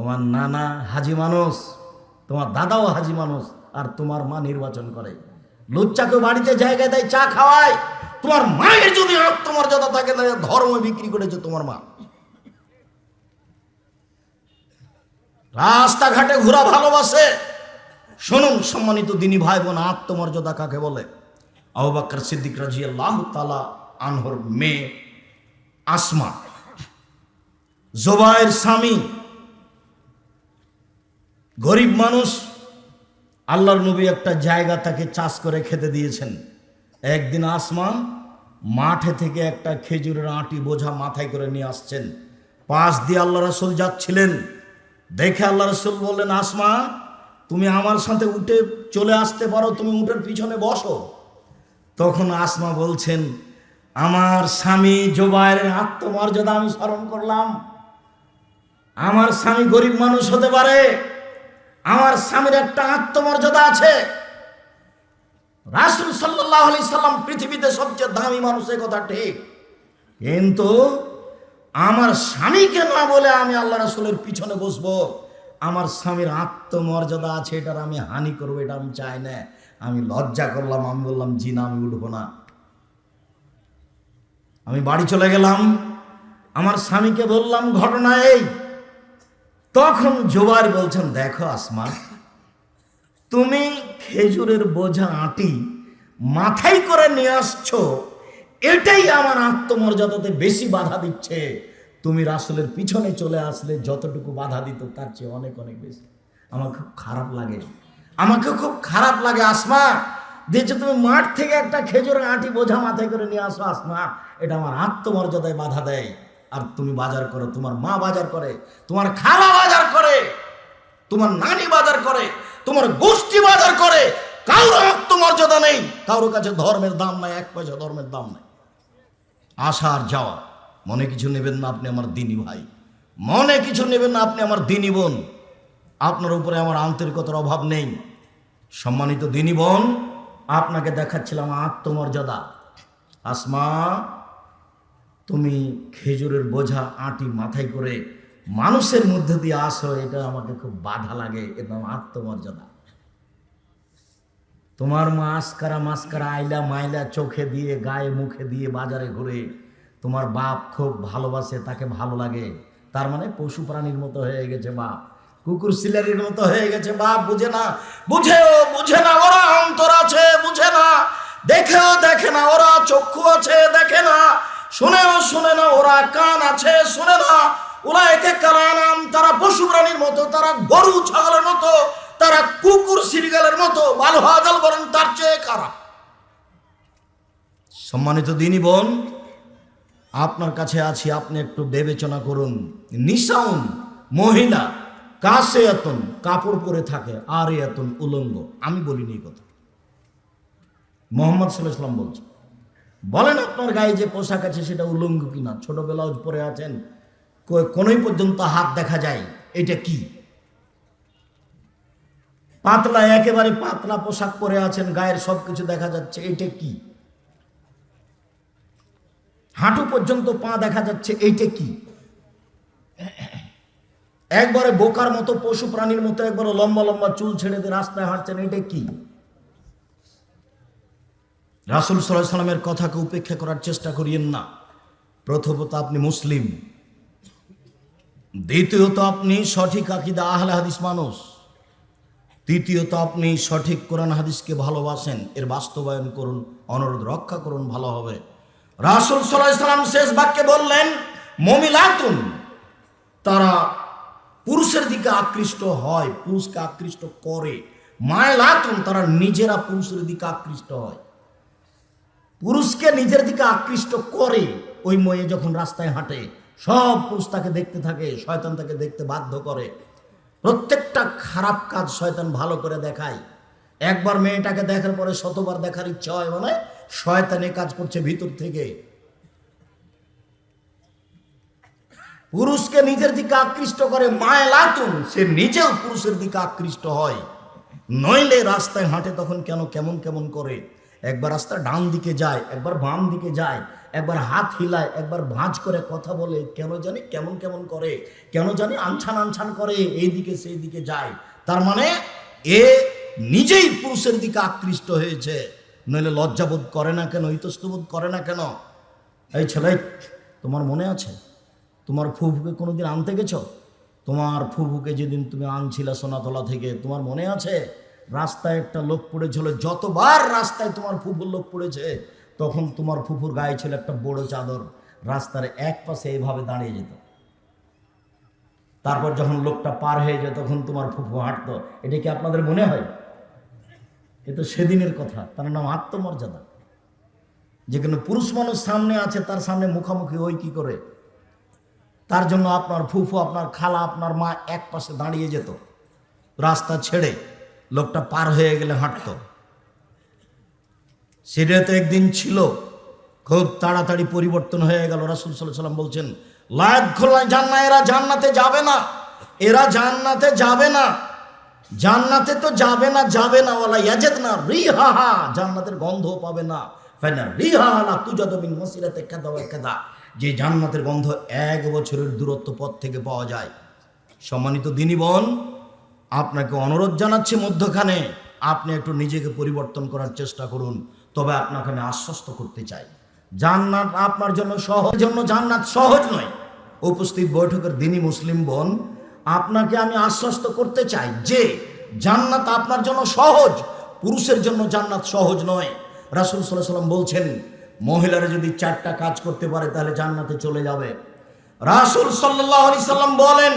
তোমার নানা হাজি মানুষ, তোমার দাদাও হাজি মানুষ, আর তোমার মা নির্বাচন করে। লুচ্চাকে বাড়িতে জায়গায় দেয়, চা খাওয়ায়। তোমার মায়ের যদি আত্মমর্যাদা থাকে তাহলে ধর্ম বিক্রি করেছে তোমার মা। রাস্তাঘাটে ঘোরা ভালোবাসে। শুনুন, সম্মানিত দিনী ভাই বোন আত্মমর্যাদা কাকে বলে? আবাক্কর সিদ্দিক রাজি তালা আনহর মেয়ে আসমা। জোবায়ের স্বামী গরিব মানুষ আল্লাহর নবী একটা জায়গা তাকে চাষ করে খেতে দিয়েছেন। একদিন আসমা মাঠে থেকে একটা খেজুরের আঁটি বোঝা মাথায় করে নিয়ে আসছেন। পাশ দিয়ে আল্লাহ রসুল যাচ্ছিলেন। দেখে আল্লাহ রসুল বললেন, আসমা, তুমি আমার সাথে উঠে চলে আসতে পারো, তুমি উঠের পিছনে বসো। তখন আসমা বলছেন, আমার স্বামী জোবায়ের আত্মমর্যাদা আমি স্মরণ করলাম। আমার স্বামী গরিব মানুষ হতে পারে আমার স্বামীর একটা আত্মমর্যাদা আছে। রাসুল সাল্লাহ সাল্লাম পৃথিবীতে সবচেয়ে দামি মানুষের কথা ঠিক। কিন্তু আমার স্বামীকে না বলে আমি আল্লাহ রাসুলের পিছনে বসবো, আমার স্বামীর আত্মমর্যাদা আছে, এটার আমি হানি করব, এটা আমি চাই না। আমি লজ্জা করলাম, আমি বললাম, জি না, আমি উঠবো না। আমি বাড়ি চলে গেলাম, আমার স্বামীকে বললাম, ঘটনা এই তখন জোবার বলছেন, দেখো আসমা, তুমি খেজুরের বোঝা আটি মাথায় করে নিয়ে আসছো, এটাই আমার আত্মমর্যাদাতে বেশি বাধা দিচ্ছে। তুমি রাসুলের পিছনে চলে আসলে যতটুকু বাধা দিত, তার চেয়ে অনেক অনেক বেশি। আমার খুব খারাপ লাগে। আমাকে খুব খারাপ লাগে, আসমা। দিয়েছে তুমি মাঠ থেকে একটা খেজুরের আটি বোঝা মাথায় করে নিয়ে আসো, আসমা। এটা আমার আত্মমর্যাদায় বাধা দেয়। আর তুমি বাজার করো, তোমার মা বাজার করে, তোমার খালা বাজার করে, তোমার নানি বাজার করে, তোমার গোষ্ঠী বাজার করে কারোর আত্মমর্যাদা নেই কারোর কাছে ধর্মের দাম নাই, এক পয়সা ধর্মের দাম নাই। আসা আর যাওয়া, মনে কিছু নেবেন না আপনি আমার দিনী ভাই, মনে কিছু নেবেন না আপনি আমার দিনী বোন, আপনার উপরে আমার আন্তরিকতার অভাব নেই। সম্মানিত দিনী বোন, আপনাকে দেখাচ্ছিলাম আত্মমর্যাদা। আসমা তুমি খেজুরের বোঝা আটি মাথায় করে মানুষের মধ্যে দিয়ে আসো এটা আমাকে খুব বাধা লাগে, এটা আত্মমর্যাদা। তোমার মা আসকারা মাস্কারা আইলা মাইলা চোখে দিয়ে, গায়ে মুখে দিয়ে বাজারে ঘুরে, তোমার বাপ খুব ভালোবাসে, তাকে ভালো লাগে। তার মানে পশু প্রাণীর মতো হয়ে গেছে বাপ। কুকুর সিলারির মতো হয়ে গেছে বাপ, বুঝে না? বুঝেও বুঝে না, ওরা অন্তর আছে, বুঝে না? দেখেও দেখে না, ওরা শুনেও শুনে না, ওরা কান আছে, শুনে না। ওরা একে কালানাম তারা পশু প্রাণীর মতো, তারা গরু, ছাগলের মতো, তারা কুকুর, সিরিগালের মতো ভালো হাজাল বরং তার চেয়ে খারাপ। সম্মানিত দিনী বোন, আপনার কাছে আছি, আপনি একটু বিবেচনা করুন। নিশাউন মহিলা কাছে এতন কাপড় পরে থাকে আর এতন উলঙ্গ। আমি বলিনি কথা। মোহাম্মদ সাল্লাহ সাল্লাম বলছে বলেন আপনার গায়ে যে পোশাক আছে সেটা উলঙ্গ কিনা? ছোট ব্লাউজ পরে আছেন। কোনোই পর্যন্ত হাত দেখা যায়, এটা কি? পাতলা, একেবারে পাতলা পোশাক পরে আছেন, গায়ের সব কিছু দেখা যাচ্ছে, এটা কি? হাঁটু পর্যন্ত পা দেখা যাচ্ছে এইটা কি? একবারে বোকার মতো পশু প্রাণীর মতো একবারে লম্বা লম্বা চুল ছেড়ে দিয়ে রাস্তায় হাঁটছেন, এটা কি? রাসুল সাল্লাহ সাল্লামের কথাকে উপেক্ষা করার চেষ্টা করিয়েন না। প্রথমত আপনি মুসলিম। দ্বিতীয়ত আপনি সঠিক আকিদা আহলে হাদিস মানুষ। তৃতীয়ত আপনি সঠিক কোরআন হাদিসকে ভালোবাসেন, এর বাস্তবায়ন করুন, অনুরোধ রক্ষা করুন, ভালো হবে। রাসুল সাল্লাম শেষ বাক্যে বললেন মমিলাতুন তারা পুরুষের দিকে আকৃষ্ট হয়, পুরুষকে আকৃষ্ট করে। মায়লাতুন, তারা নিজেরা পুরুষের দিকে আকৃষ্ট হয়। পুরুষকে নিজের দিকে আকৃষ্ট করে ওই মেয়ে যখন রাস্তায় হাঁটে, সব পুরুষ তাকে দেখতে থাকে, শয়তান তাকে দেখতে বাধ্য করে। প্রত্যেকটা খারাপ কাজ শয়তান ভালো করে দেখায়। একবার মেয়েটাকে দেখার পরে শতবার দেখার ইচ্ছা হয় মানে শয়তানে কাজ করছে ভিতর থেকে। পুরুষকে নিজের দিকে আকৃষ্ট করে, মায় লাতুন, সে নিজেও পুরুষের দিকে আকৃষ্ট হয়। নইলে রাস্তায় হাঁটে তখন কেন, কেমন কেমন করে? একবার রাস্তা ডান দিকে যায়, একবার বাম দিকে যায়, একবার হাত হিলায়, একবার ভাঁজ করে কথা বলে, কেন জানি কেমন কেমন করে, কেন জানি আনছান আনছান করে এই দিকে সেই দিকে যায়। তার মানে এ নিজেই পুরুষের দিকে আকৃষ্ট হয়েছে। নইলে লজ্জাবোধ করে না কেন ইতস্তবোধ করে না কেন? এই ছেলে, তোমার মনে আছে? তোমার ফুফুকে কোনোদিন আনতে গেছো? তোমার ফুফুকে যেদিন তুমি আনছিলে সোনাতলা থেকে, তোমার মনে আছে? রাস্তায় একটা লোক পড়েছিল, যতবার রাস্তায় তোমার ফুফুর লোক পড়েছে, তখন তোমার ফুফুর গায়ে ছিল একটা বড় চাদর, রাস্তার এক পাশে এইভাবে দাঁড়িয়ে যেত। তারপর যখন লোকটা পার হয়ে যায়, তখন তোমার ফুফু হাঁটতো। এটা কি আপনাদের মনে হয়? এ তো সেদিনের কথা, তার নাম আত্মমর্যাদা। যেখানে পুরুষ মানুষ সামনে আছে, তার সামনে মুখামুখি ওই কি করে? তার জন্য আপনার ফুফু, আপনার খালা, আপনার মা এক পাশে দাঁড়িয়ে যেত, রাস্তা ছেড়ে। লোকটা পার হয়ে গেলে হাঁটতো। সেটা তো একদিন ছিল, খুব তাড়াতাড়ি পরিবর্তন হয়ে গেল। রাসুল সাল্লাহ সাল্লাম বলছেন, লায়াত খোলা জান্না এরা জান্নাতে যাবে না। এরা জান্নাতে যাবে না। জান্নাতে তো যাবে না যাবে না। ওলা ইয়াজেদ না রিহাহা, জান্নাতের গন্ধ পাবে না। ফাইনা রিহাহা তুজাদ মিন মসিরাতে কাদা ওয়া কাদা। যে জান্নাতের গন্ধ এক বছরের দূরত্ব পথ থেকে পাওয়া যায়। সম্মানিত দিনী বোন আপনাকে অনুরোধ জানাচ্ছি মধ্যখানে, আপনি একটু নিজেকে পরিবর্তন করার চেষ্টা করুন, তবে আপনাকে আশ্বস্ত করতে চাই। জান্নাত আপনার জন্য সহজ জন্য জান্নাত সহজ নয়। উপস্থিত বৈঠকের দিনই মুসলিম বোন, আপনাকে আমি আশ্বস্ত করতে চাই যে, জান্নাত আপনার জন্য সহজ, পুরুষের জন্য জান্নাত সহজ নয়। রাসুল সাল্লাহ সাল্লাম বলছেন, মহিলারা যদি চারটা কাজ করতে পারে তাহলে জান্নাতে চলে যাবে। রাসুল সাল্লাহ সাল্লাম বলেন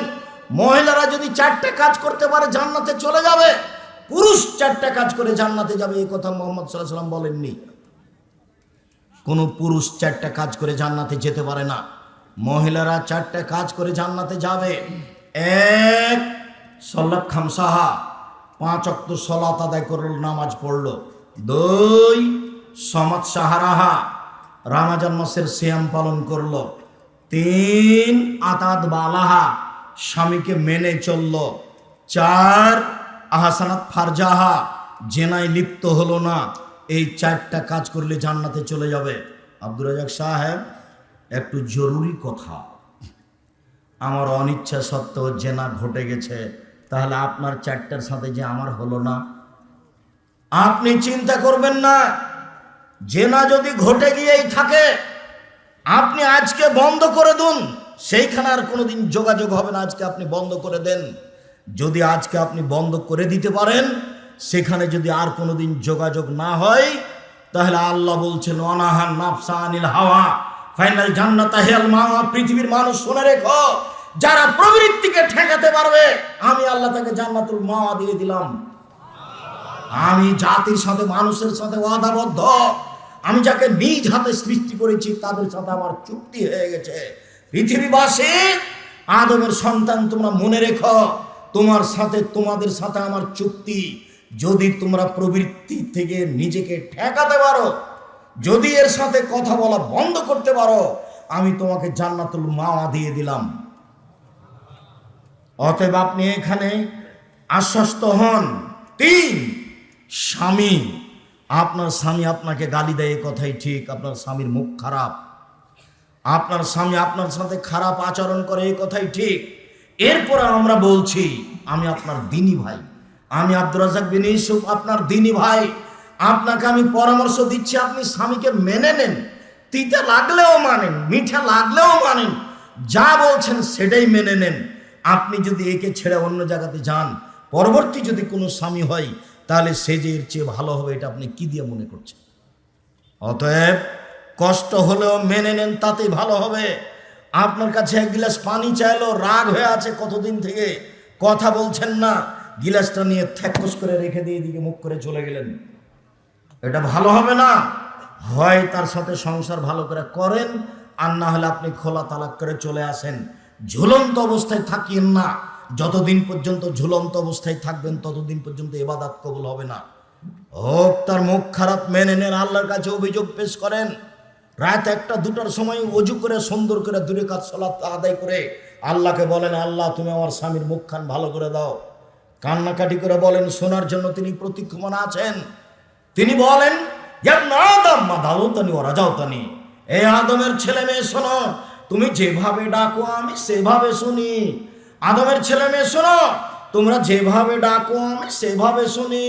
মহিলারা যদি চারটা কাজ করতে পারে, জান্নাতে চলে যাবে। পুরুষ চারটা কাজ করে জান্নাতে যাবে, এই কথা মোহাম্মদ সাল্লাহ সাল্লাম বলেননি। কোনো পুরুষ চারটা কাজ করে জান্নাতে যেতে পারে না। মহিলারা চারটা কাজ করে জান্নাতে যাবে। এক সল্লাক খামসাহা। পাঁচ অক্ত সলাত আদায় করল, নামাজ পড়ল। দুই সমাজ সাহারাহা। রামাজান মাসের শ্যাম পালন করল। তিন আতাদ বালাহা। স্বামীকে মেনে চলল। চার, আহাসানাত ফারজাহা, জেনায় লিপ্ত হলো না। এই চারটা কাজ করলে জান্নাতে চলে যাবে। আব্দুর রাজাক সাহেব, একটু জরুরি কথা। আমার অনিচ্ছা সত্ত্বেও জেনা ঘটে গেছে। তাহলে আপনার চারটার সাথে যে আমার হলো না? আপনি চিন্তা করবেন না। জেনা যদি ঘটে গিয়েই থাকে, আপনি আজকে বন্ধ করে দিন। সেইখানে আর কোনোদিন যোগাযোগ হবে না, আজকে আপনি বন্ধ করে দেন। যদি আজকে আপনি বন্ধ করে দিতে পারেন, সেখানে যদি আর কোনোদিন যোগাযোগ না হয়, তাহলে আল্লাহ বলছেন অনাহান নাফসা আনিল হাওয়া, ফাইনাল জান্নাত হেল মাওয়া পৃথিবীর মানুষ শুনে রেখো, যারা প্রবৃত্তিকে ঠেকাতে পারবে, আমি আল্লাহ তাকে জান্নাতুল মাওয়া দিয়ে দিলাম। আমি জাতির সাথে, মানুষের সাথে ওয়াদাবদ্ধ। আমি যাকে নিজ হাতে সৃষ্টি করেছি, তাদের সাথে আমার চুক্তি হয়ে গেছে। পৃথিবীবাসী, আদমের সন্তান তোমরা মনে রেখো, তোমার সাথে তোমাদের সাথে আমার চুক্তি। যদি তোমরা প্রবৃত্তি থেকে নিজেকে ঠেকাতে পারো, যদি এর সাথে কথা বলা বন্ধ করতে পারো, আমি তোমাকে জান্নাতুল মাওয়া দিয়ে দিলাম। অতএব আপনি এখানে আশ্বস্ত হন। তিন, স্বামী। আপনার স্বামী আপনাকে গালি দেয় কথাই ঠিক। আপনার স্বামীর মুখ খারাপ। আপনার স্বামী আপনার সাথে খারাপ আচরণ করে, এই কথাই ঠিক। এরপরে আমরা বলছি, আমি আপনার দিনী ভাই। আমি আব্দুর রাজাক বিন ইউসুফ, আপনার দিনী ভাই। আপনাকে আমি পরামর্শ দিচ্ছি, আপনি স্বামীকে মেনে নেন। তিতে লাগলেও মানেন, মিঠা লাগলেও মানেন। যা বলছেন সেটাই মেনে নেন। আপনি যদি একে ছেড়ে অন্য জায়গাতে যান, পরবর্তী যদি কোনো স্বামী হয়, তাহলে সে যে এর চেয়ে ভালো হবে, এটা আপনি কি দিয়ে মনে করছেন? অতএব কষ্ট হলেও মেনে নেন, তাতেই ভালো হবে। আপনার কাছে এক গিলাস পানি চাইলো রাগ হয়ে আছে কতদিন থেকে। কথা বলছেন না, গিলাসটা নিয়ে থ্যাকস করে রেখে দিয়ে এদিকে মুখ করে চলে গেলেন। এটা ভালো হবে না। হয় তার সাথে সংসার ভালো করে করেন, আর না হলে আপনি খোলা তালাক করে চলে আসেন। ঝুলন্ত অবস্থায় থাকিয়েন না। যতদিন পর্যন্ত ঝুলন্ত অবস্থায় থাকবেন, ততদিন পর্যন্ত এবাদাত কবুল হবে না। হোক, তার মুখ খারাপ মেনে নেন, আল্লাহর কাছে অভিযোগ পেশ করেন। রাত একটা, দুটার সময় অজু করে, সুন্দর করে দূরে কাজ সলাৎ আদায় করে আল্লাহকে বলেন, আল্লাহ, তুমি আমার স্বামীর মুখখান ভালো করে দাও। কান্নাকাটি করে বলেন, শোনার জন্য তিনি প্রতীক্ষমান আছেন। তিনি বলেন না আদম, মা দাউতানি ওরা এ আদমের ছেলে মেয়ে, শোনো, তুমি যেভাবে ডাকো, আমি সেভাবে শুনি। আদমের ছেলে মেয়ে, শোনো, তোমরা যেভাবে ডাকো, আমি সেভাবে শুনি।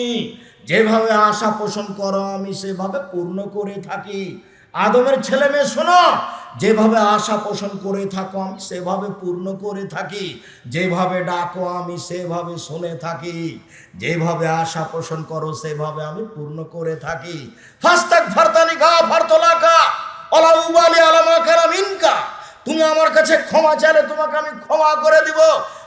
যেভাবে আশা পোষণ করো, আমি সেভাবে পূর্ণ করে থাকি। আদমের ছেলে মেয়ে শোনো, যেভাবে আশা পোষণ করে থাকো আমি, সেভাবে পূর্ণ করে থাকি। যেভাবে ডাকো আমি, সেভাবে শুনে থাকি। যেভাবে আশা পোষণ করো, সেভাবে আমি পূর্ণ করে থাকি। তুমি আমার কাছে ক্ষমা চাইলে তোমাকে আমি ক্ষমা করে দিব।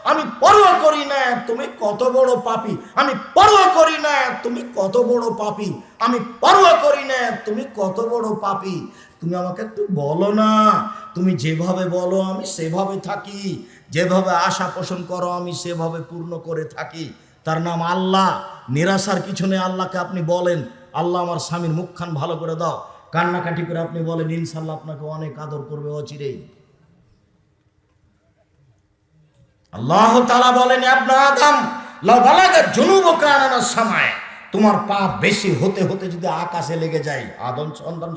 আমি পরোয়া করি না, তুমি কত বড় পাপী। আমি পরোয়া করি না, তুমি কত বড় পাপী। আমি পরোয়া করি না, তুমি কত বড় পাপী। তুমি আমাকে একটু বলো না, তুমি যেভাবে বলো আমি সেভাবে থাকি। যেভাবে আশা পোষণ করো আমি সেভাবে পূর্ণ করে থাকি। তার নাম আল্লাহ। নিরাশার কিছু নেই আল্লাহকে আপনি বলেন। আল্লাহ আমার স্বামীর মুখখান ভালো করে দাও। কান্নাকাটি করে আপনি বলেন, ইনশাল্লাহ আপনাকে অনেক আদর করবে অচিরেই। আল্লাহ তালা বলেন আবনা আদম লাগালাগা জনুব কানানার সময় তোমার পাপ বেশি হতে হতে যদি আকাশে লেগে যায়, আদম সন্তান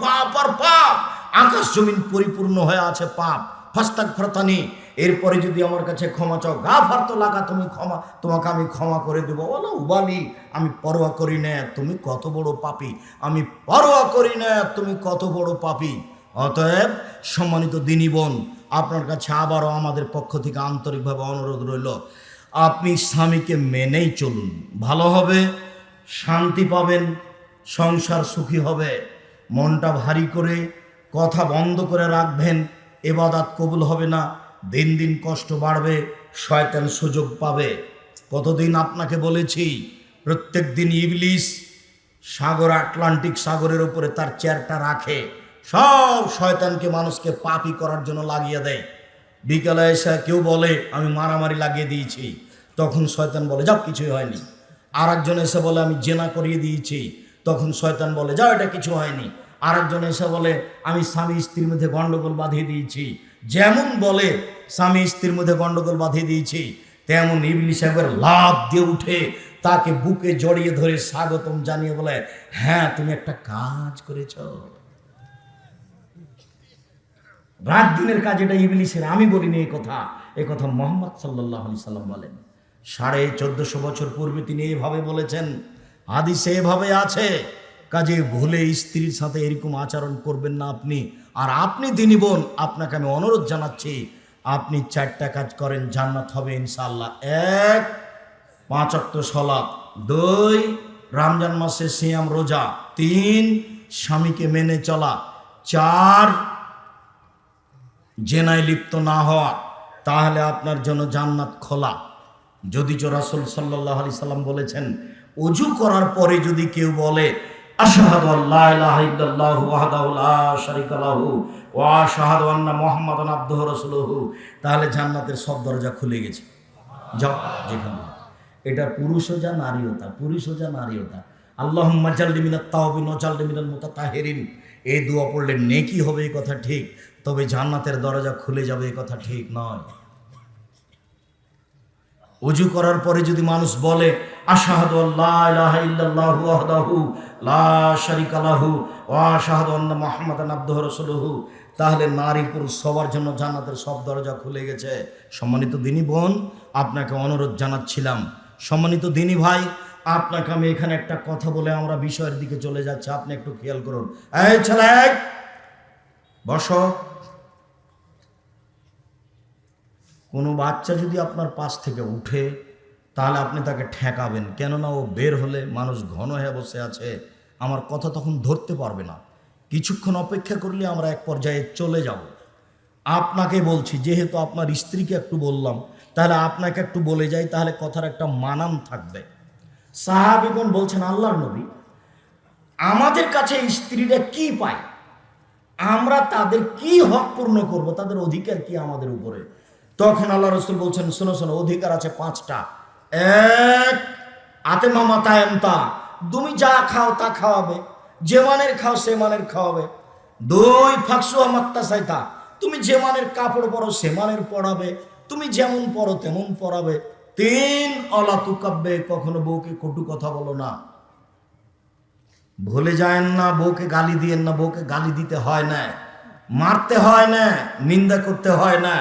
পাপ আর পাপ, আকাশ জমিন পরিপূর্ণ হয়ে আছে পাপ। ফাস্তাক ফরতানি এরপরে যদি আমার কাছে ক্ষমা চাও গা ফারতো লাগা, তুমি ক্ষমা, তোমাকে আমি ক্ষমা করে দেবো। বলো উবালি আমি পরোয়া করি না, তুমি কত বড় পাপী। আমি পরোয়া করি না, তুমি কত বড় পাপী। অতএব সম্মানিত দিনী বোন আপনার কাছে আবারও আমাদের পক্ষ থেকে আন্তরিকভাবে অনুরোধ রইল, আপনি স্বামীকে মেনেই চলুন। ভালো হবে, শান্তি পাবেন, সংসার সুখী হবে, মনটা ভারী করে, কথা বন্ধ করে রাখবেন, এবাদাত কবুল হবে না, দিন দিন কষ্ট বাড়বে, শয়তান সুযোগ পাবে। কতদিন আপনাকে বলেছি, প্রত্যেক দিন ইবলিশ সাগর, আটলান্টিক সাগরের উপরে তার চেয়ারটা রাখে। সব শয়তানকে মানুষকে পাপি করার জন্য লাগিয়ে দেয়। বিকালে এসে কেউ বলে, আমি মারামারি লাগিয়ে দিয়েছি। তখন শয়তান বলে, যাও, কিছুই হয়নি। আর একজন এসে বলে, আমি জেনা করিয়ে দিয়েছি। তখন শয়তান বলে, যাও, এটা কিছু হয়নি। আর একজন এসে বলে, আমি স্বামী স্ত্রীর মধ্যে গণ্ডগোল বাঁধিয়ে দিয়েছি। যেমন বলে, স্বামী স্ত্রীর মধ্যে গণ্ডগোল বাঁধিয়ে দিয়েছি। তেমন ইবলিশ একবার লাভ দিয়ে উঠে তাকে বুকে জড়িয়ে ধরে স্বাগতম জানিয়ে বলে হ্যাঁ তুমি একটা কাজ করেছ। রাত দিনের কাজ এটা ইবলিসের, আমি বলিনি এই কথা। এই কথা মোহাম্মদ সাল্লাহ আলি সাল্লাম বলেন। সাড়ে চোদ্দশো বছর পূর্বে তিনি এইভাবে বলেছেন, হাদিসে এভাবে আছে, কাজে ভুলে স্ত্রীর সাথে এরকম আচরণ করবেন না আপনি। আর আপনি দিনী বোন, আপনাকে আমি অনুরোধ জানাচ্ছি, আপনি চারটা কাজ করেন, জান্নাত হবে ইনশাল্লাহ এক, পাঁচ অক্ত সলাপ দুই, রমজান মাসে সিয়াম রোজা। তিন, স্বামীকে মেনে চলা। চার জেনায় লিপ্ত না হওয়া, তাহলে আপনার জন্য জান্নাত খোলা। যদি রাসূল সাল্লাহ আলি সাল্লাম বলেছেন অজু করার পরে যদি কেউ বলে তাহলে জান্নাতের সব দরজা খুলে গেছে। যাও, যেখানে এটা পুরুষও যা নারীও তা পুরুষও যা নারীও তা। আল্লাহ মাজাল্লি মিনাত তাওবিন ওয়াজাল্লি মিনাল মুতাতাহিরিন। এই দোয়া পড়লে নেকি হবে এই কথা ঠিক, তবে জান্নাতের দরজা খুলে যাবে এই কথা ঠিক নয়। অজু করার পরে যদি মানুষ বলে লা তাহলে নারী পুরুষ সবার জন্য জান্নাতের সব দরজা খুলে গেছে। সম্মানিত দিনী বোন, আপনাকে অনুরোধ জানাচ্ছিলাম। সম্মানিত দিনী ভাই আপনাকে আমি এখানে একটা কথা বলে আমরা বিষয়ের দিকে চলে যাচ্ছি। আপনি একটু খেয়াল করুন। এই ছেলে বসো। কোনো বাচ্চা যদি আপনার পাশ থেকে উঠে, তাহলে আপনি তাকে ঠেকাবেন। কেননা ও বের হলে মানুষ ঘন হয়ে বসে আছে। আমার কথা তখন ধরতে পারবে না। কিছুক্ষণ অপেক্ষা করলে আমরা এক পর্যায়ে চলে যাব। আপনাকে বলছি, যেহেতু আপনার স্ত্রীকে একটু বললাম, তাহলে আপনাকে একটু বলে যাই, তাহলে কথার একটা মানান থাকবে। সাহাবিগণ বলছেন, আল্লাহর নবী, আমাদের কাছে স্ত্রীরা কি পায়? আমরা তাদের কি হক পূর্ণ করব? তাদের অধিকার কি আমাদের উপরে? তখন আল্লাহ রসুল বলছেন, শোনো শোনো, অধিকার আছে পাঁচটা। এক আতে মামা তায়মতা তুমি যা খাও তা খাওয়াবে, যে মানের খাও সে মানের খাওয়াবে। দুই ফাঁকসুয়া মাত্তা সাইতা। তুমি যে মানের কাপড় পরো সে মানের পরাবে। তুমি যেমন পরো তেমন পরাবে। তিন অলা তুকাব্বে কখনো বউকে কটু কথা বলো না। ভুলে যায়েন না, বউকে গালি দিয়েন না, বউকে গালি দিতে হয় না, মারতে হয় না, নিন্দা করতে হয় না।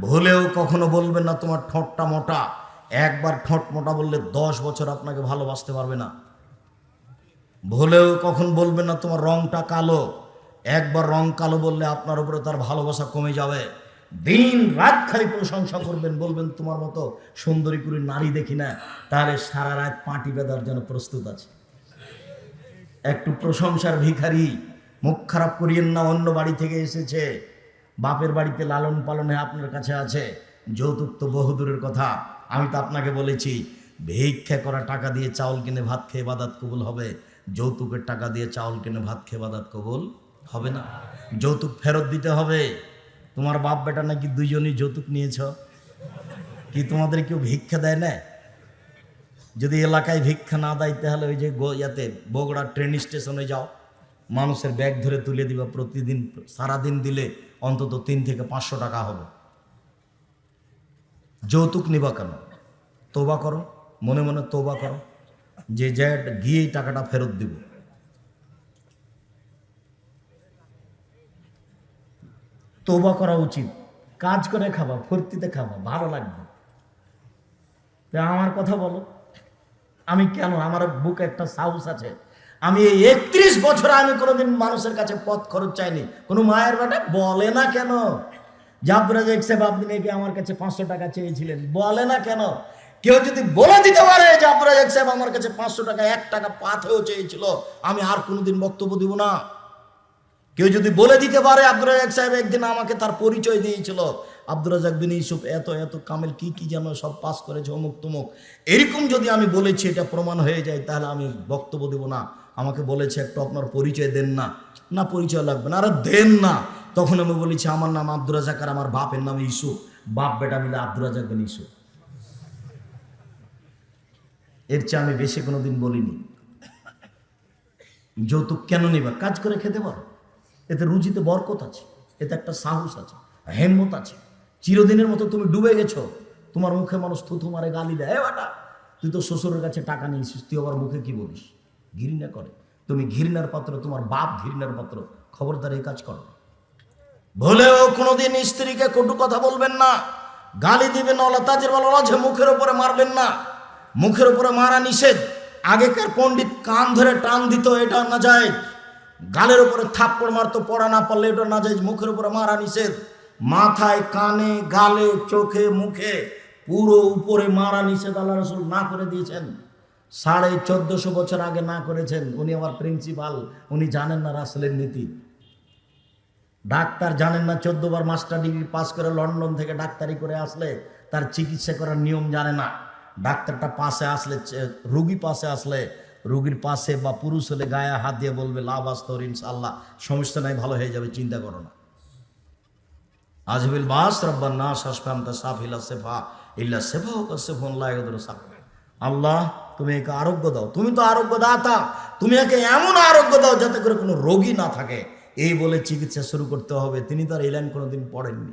ভুলেও কখনো বলবেন না তোমার ঠোঁটটা মোটা। একবার ঠোঁট মোটা বললে দশ বছর আপনাকে ভালোবাসতে পারবে না। ভুলেও কখন বলবেন না তোমার রংটা কালো। একবার রং কালো বললে আপনার উপরে তার ভালোবাসা কমে যাবে। দিন রাত খালি প্রশংসা করবেন, বলবেন, তোমার মতো সুন্দরী করে নারী দেখি না, তাহলে সারা রাত পাটি বেঁধার জন্য প্রস্তুত আছে। একটু প্রশংসার ভিখারি, মুখ খারাপ করিয়েন না, অন্য বাড়ি থেকে এসেছে। বাপের বাড়িতে লালন পালনে আপনার কাছে আছে। যৌতুক তো বহুদূরের কথা, আমি তো আপনাকে বলেছি, ভিক্ষা করা টাকা দিয়ে চাউল কিনে ভাত খেয়ে বাদাত কবুল হবে, যৌতুকের টাকা দিয়ে চাউল কিনে ভাত খেয়ে বাদাত কবুল হবে না। যৌতুক ফেরত দিতে হবে। তোমার বাপ বেটা নাকি দুইজনই যৌতুক নিয়েছ? কি তোমাদের কেউ ভিক্ষা দেয় না? যদি এলাকায় ভিক্ষা না দেয়, তাহলে ওই যে ইয়াতে বগুড়া ট্রেন স্টেশনে যাও। মানুষের ব্যাগ ধরে তুলে দিবা প্রতিদিন, সারাদিন দিলে অন্তত তিন থেকে পাঁচশো টাকা হবে। যৌতুক নিবা কেন? তোবা করো, মনে মনে তোবা করো। যে যে গিয়েই টাকাটা ফেরত দিব। তোবা করা উচিত। কাজ করে খাবা, ফুর্তিতে খাবা, ভালো লাগবে। আমার কথা বলো, আমি কেন, আমার বুকে একটা সাহস আছে? আমি এই একত্রিশ বছর আমি কোনোদিন মানুষের কাছে পথ খরচ চাইনি। কোনো মায়ের বেটা বলে না কেন? জাবরাজ একসেব আপনি নাকি আমার কাছে পাঁচশো টাকা চেয়েছিলেন? বলে না কেন? কেউ যদি বলে দিতে পারে জাবরাজ একসেব আমার কাছে পাঁচশো টাকা, এক টাকা পাথেও চেয়েছিল। আমি আর কোনোদিন বক্তব্য দিব না। কেউ যদি বলে দিতে পারে, আব্দুর রাজাক সাহেব একদিন আমাকে তার পরিচয় দিয়েছিল। আব্দুর রাজাক বিন ইউসুফ, এত এত কামেল, কি কি যেন সব পাস করেছে অমুক তমুক। এরকম যদি আমি বলেছি, এটা প্রমাণ হয়ে যায়, তাহলে আমি বক্তব্য দেব না। আমাকে বলেছে একটু আপনার পরিচয় দেন না। না, পরিচয় লাগবে না, আরে দেন না। তখন আমি বলেছি, আমার নাম আব্দুর রাজাক আর আমার বাপের নাম ইউসুফ। বাপ, বেটা মিলে আব্দুর রাজাক বিন ইউসুফ। এর চেয়ে আমি বেশি কোনোদিন বলিনি। যৌতুক কেন নিবা? কাজ করে খেতে পারো। এতে রুজিতে বরকত আছে, এতে একটা সাহস আছে হেম্মত আছে। চিরদিনের মতো তুমি ডুবে গেছো, তোমার মুখে মানুষ থুথু মারে গালি দেয়। "এ বেটা, তুই তো শ্বশুরের কাছে টাকা নিয়েছিস, তুই আবার মুখে কি বলিস? ঘৃণা করে। তুমি ঘৃণার পাত্র, তোমার বাপ ঘৃণার পাত্র। খবরদার এই কাজ করো। ভুলেও কোনোদিন স্ত্রীকে কটু কথা বলবেন না। গালি দিবেন অলতাজের বলা যে মুখের উপরে মারবেন না। মুখের উপরে মারা নিষেধ। আগেকার পণ্ডিত কান ধরে টান দিত, এটা না যায়। গালের উপরে থাপ্পড় মারতো, পড়া না পারলে এটা না যায়, মুখের উপরে মারা নিষেধ। মাথায়, কানে, গালে, চোখে, মুখে পুরো উপরে মারা নিষেধ আল্লাহ রসুল না করে দিয়েছেন। সাড়ে চোদ্দশো বছর আগে না করেছেন। উনি আমার প্রিন্সিপাল, উনি জানেন না রাসেলের নীতি। ডাক্তার জানেন না চোদ্দ বার মাস্টার ডিগ্রি পাস করে লন্ডন থেকে ডাক্তারি করে আসলে তার চিকিৎসা করার নিয়ম জানে না। ডাক্তারটা পাশে আসলে রুগী পাশে আসলে রুগীর পাশে বা পুরুষ হলে গায়ে হাত দিয়ে বলবে, লাভ আস্তর ইনশাল্লাহ সমস্যা নাই, ভালো হয়ে যাবে, চিন্তা করো না। আজবিল বাস, রব্বান না সাসফান্তা সাফিলা সেফা ইল্লা সেফা হোক সাফ। আল্লাহ, তুমি একে আরোগ্য দাও। তুমি তো আরোগ্য দাতা তুমি একে এমন আরোগ্য দাও যাতে করে কোনো রোগী না থাকে। এই বলে চিকিৎসা শুরু করতে হবে। তিনি তো আর এই লাইন কোনোদিন পড়েননি।